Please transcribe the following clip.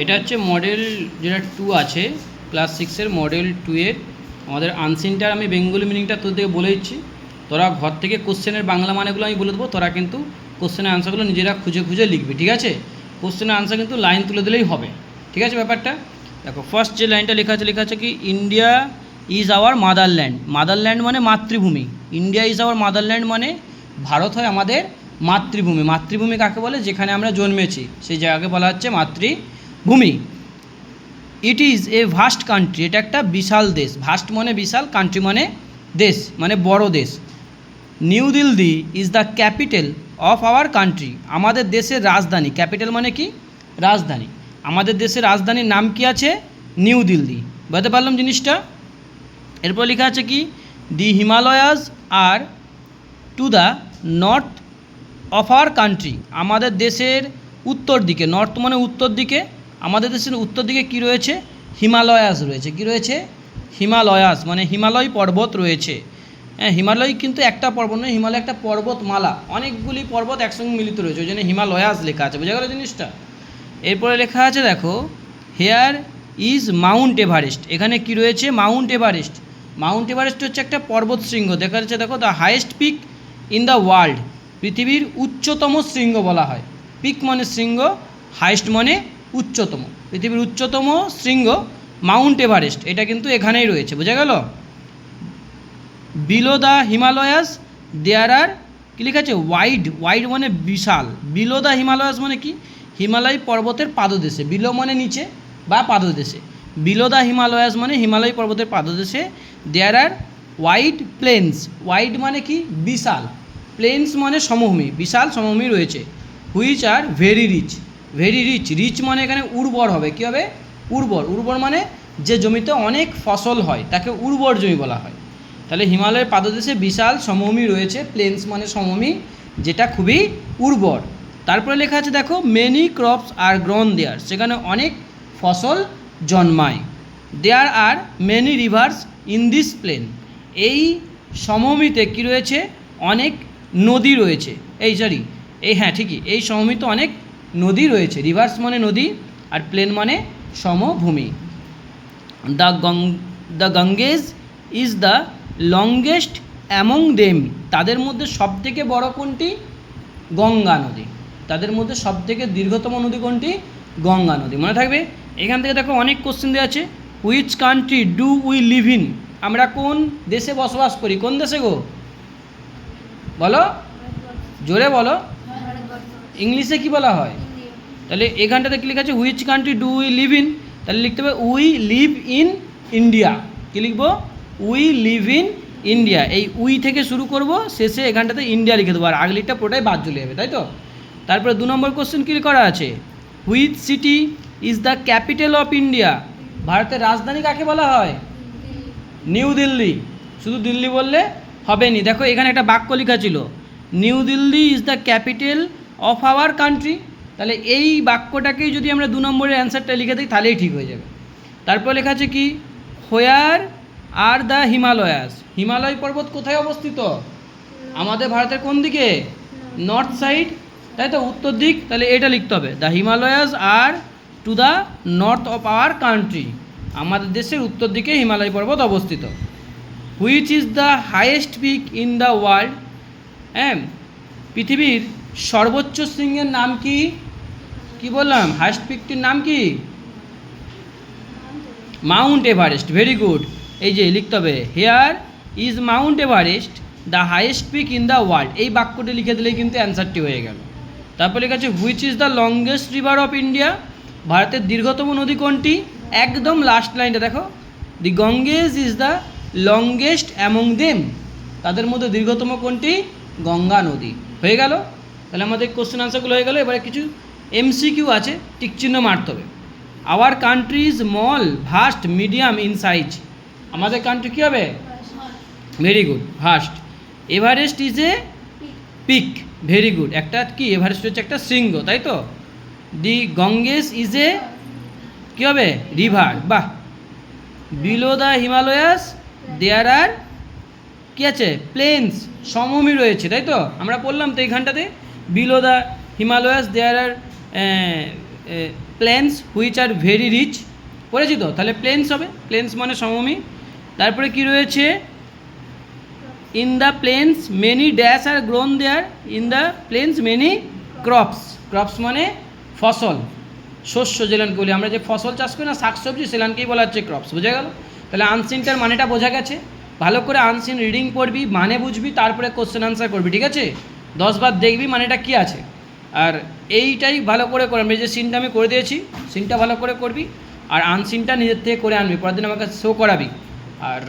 এটা হচ্ছে মডেল যেটা টু আছে ক্লাস সিক্সের মডেল টু এর। আমাদের আনসিনটার আমি বেঙ্গলি মিনিংটা তোদেরকে বলে দিচ্ছি। তোরা ঘর থেকে কোশ্চেনের বাংলা মানেগুলো আমি বলে দেবো, তোরা কিন্তু কোশ্চেনের আনসারগুলো নিজেরা খুঁজে খুঁজে লিখবি, ঠিক আছে? কোশ্চেনের আনসার কিন্তু লাইন তুলে দিলেই হবে, ঠিক আছে ব্যাপারটা? দেখো ফার্স্ট যে লাইনটা লেখা আছে লেখা আছে কি India is our motherland motherland মানে মাতৃভূমি। ইন্ডিয়া ইজ আওয়ার মাদারল্যান্ড মানে ভারত হয় আমাদের মাতৃভূমি। মাতৃভূমি কাকে বলে? যেখানে আমরা জন্মেছি। সেই জায়গাকে বলা হচ্ছে মাতৃভূমি it is a vast country এটা একটা বিশাল দেশ। ভাস্ট মানে বিশাল কান্ট্রি মানে দেশ মানে বড় দেশ। New Delhi is the capital of our country আমাদের দেশের রাজধানী। ক্যাপিটাল মানে কি? রাজধানী। আমাদের দেশের রাজধানীর নাম কি আছে? নিউ দিল্লি বুঝতে পারলাম জিনিসটা? এরপর লেখা আছে কি? The Himalayas are to the north of our country আমাদের দেশের উত্তর দিকে নর্থ মানে উত্তর দিকে। আমাদের দেশের উত্তর দিকে কি রয়েছে? হিমালয়াস রয়েছে। কি রয়েছে? হিমালয়াস মানে হিমালয় পর্বত রয়েছে। হ্যাঁ হিমালয় কিন্তু একটা পর্বত নয়, হিমালয় একটা পর্বতমালা। অনেকগুলি পর্বত একসঙ্গে মিলিত রয়েছে, ওই জন্য হিমালয়াস লেখা আছে। বোঝা গেল জিনিসটা? এরপরে লেখা আছে, দেখো, হেয়ার ইজ মাউন্ট এভারেস্ট। এখানে কি রয়েছে? Mount Everest. মাউন্ট এভারেস্ট হচ্ছে একটা পর্বত শৃঙ্গ। দেখা যাচ্ছে, দেখো the highest peak in the world পৃথিবীর উচ্চতম শৃঙ্গ বলা হয়। পিক মানে শৃঙ্গ হাইয়েস্ট মানে উচ্চতম। পৃথিবীর উচ্চতম শৃঙ্গ মাউন্ট এভারেস্ট। এটা কিন্তু এখানেই রয়েছে, বোঝা গেল? Below the Himalayas there are কী লেখা আছে ওয়াইড ওয়াইড মানে বিশাল। বিলো দ্য হিমালয়াস মানে কি? হিমালয় পর্বতের পাদদেশে। বিলো মানে নিচে বা পাদদেশে। বিলো দ্য হিমালয়াস মানে হিমালয় পর্বতের পাদদেশে। There are wide plains wide মানে কি? বিশাল। প্লেন্স মানে সমভূমি। বিশাল সমভূমি রয়েছে। Which are very rich very rich rich মানে এখানে উর্বর হবে, কী হবে? উর্বর উর্বর মানে যে জমিতে অনেক ফসল হয়, তাকে উর্বর জমি বলা হয়। তাহলে হিমালয়ের পাদদেশে বিশাল সমভূমি রয়েছে প্লেন্স মানে সমভূমি, যেটা খুবই উর্বর। তারপরে লেখা আছে, দেখো many crops are grown there সেখানে অনেক ফসল জন্মায়। There are many rivers in this plain এই সমভূমিতে কী রয়েছে? অনেক নদী রয়েছে। এই সরি এই হ্যাঁ ঠিকই, এই সমভূমিতে অনেক নদী রয়েছে রিভার্স মানে নদী আর প্লেন মানে সমভূমি। দ্য গং the Ganges is the longest among them তাদের মধ্যে সবথেকে বড় কোনটি? গঙ্গা নদী। তাদের মধ্যে সবথেকে দীর্ঘতম নদী কোনটি? গঙ্গা নদী। মনে থাকবে? এখান থেকে দেখো অনেক কোশ্চেন দেওয়া আছে। Which country do we live in আমরা কোন দেশে বসবাস করি? কোন দেশে গো? বলো? জোরে বলো। ইংলিশে কি বলা হয়? তাহলে এখানটাতে কি আছে? Which country do we live in তাহলে লিখতে হবে উই লিভ ইন ইন্ডিয়া কী লিখব? উই লিভ ইন ইন্ডিয়া এই উই থেকে শুরু করব, শেষে এখানটাতে ইন্ডিয়া লিখে দেবো। আর আগলিটা পুরোটাই বাদ চলে যাবে, তাই তো? তারপরে দু নম্বর কোশ্চেন কী করা আছে? Which city is the capital of India ভারতের রাজধানী কাকে বলা হয়? নিউ দিল্লি শুধু দিল্লি বললে হবে নি দেখো এখানে একটা বাক্য লেখা ছিল New Delhi is the capital of our country তাহলে এই বাক্যটাকেই যদি আমরা দু নম্বরের অ্যান্সারটা লিখে দিই, তাহলেই ঠিক হয়ে যাবে। তারপর লেখা আছে কি? Where are the Himalayas. Himalaya পর্বত কোথায় অবস্থিত? আমাদের ভারতের কোন দিকে? North side. তাই তো? উত্তর দিক। তাহলে এটা লিখতে হবে। The Himalayas are to the north of our country. আমাদের দেশের উত্তর দিকে হিমালয় পর্বত অবস্থিত। Which is the highest peak in the world? হ্যাঁ পৃথিবীর সর্বোচ্চ শৃঙ্গের নাম কি? কি বললাম? হাইয়েস্ট পিকটির নাম কি? মাউন্ট এভারেস্ট ভেরি গুড এই যে লিখতে হবে here is Mount Everest the highest peak in the world এই বাক্যটি লিখে দিলেই কিন্তু অ্যান্সারটি হয়ে গেল। তারপর লেখা আছে which is the longest river of India ভারতের দীর্ঘতম নদী কোনটি? একদম লাস্ট লাইনটা দেখো। The Ganges is the longest among them তাদের মধ্যে দীর্ঘতম কোনটি? গঙ্গা নদী। হয়ে গেল। তাহলে আমাদের কোশ্চেন আনসারগুলো হয়ে গেল, এবারে কিছু এমসিকিউ আছে টিকচিহ্ন মারতে হবে। Our country is small vast medium in size আমাদের কান্ট্রি কী হবে? Very good vast Everest is a peak very good একটা কি? এভারেস্ট হচ্ছে একটা শৃঙ্গ, তাই তো? দি গঙ্গেস ইজ এ কী হবে? রিভার বাহ! Below the Himalayas there are কী আছে? প্লেনস সমভূমি রয়েছে, তাই তো? আমরা পড়লাম তো এইখানটাতে below the Himalayas there are plains which are very rich পড়েছি তো? তাহলে প্লেন্স হবে। প্লেন্স মানে সমভূমি। তারপরে কি রয়েছে? In the plains many dash are grown there in the plains many crops crops মানে ফসল। শস্য যেলানকে বলি। আমরা যে ফসল চাষ করি না, শাকসবজি সেলানকেই বলা হচ্ছে ক্রপস বোঝা গেল? তাহলে আনসিনটার মানেটা বোঝা গেছে। ভালো করে আনসিন রিডিং পড়বি মানে বুঝবি, তারপরে কোশ্চেন আনসার করবি। ঠিক আছে? দশ বার দেখবি মানেটা কী আছে। আর এইটাই ভালো করে করে, আমি যে সিনটা আমি করে দিয়েছি সিনটা ভালো করে করবি, আর আনসিনটা নিজের থেকে করে আনবি, পরের দিন আমাকে শো করাবি। আর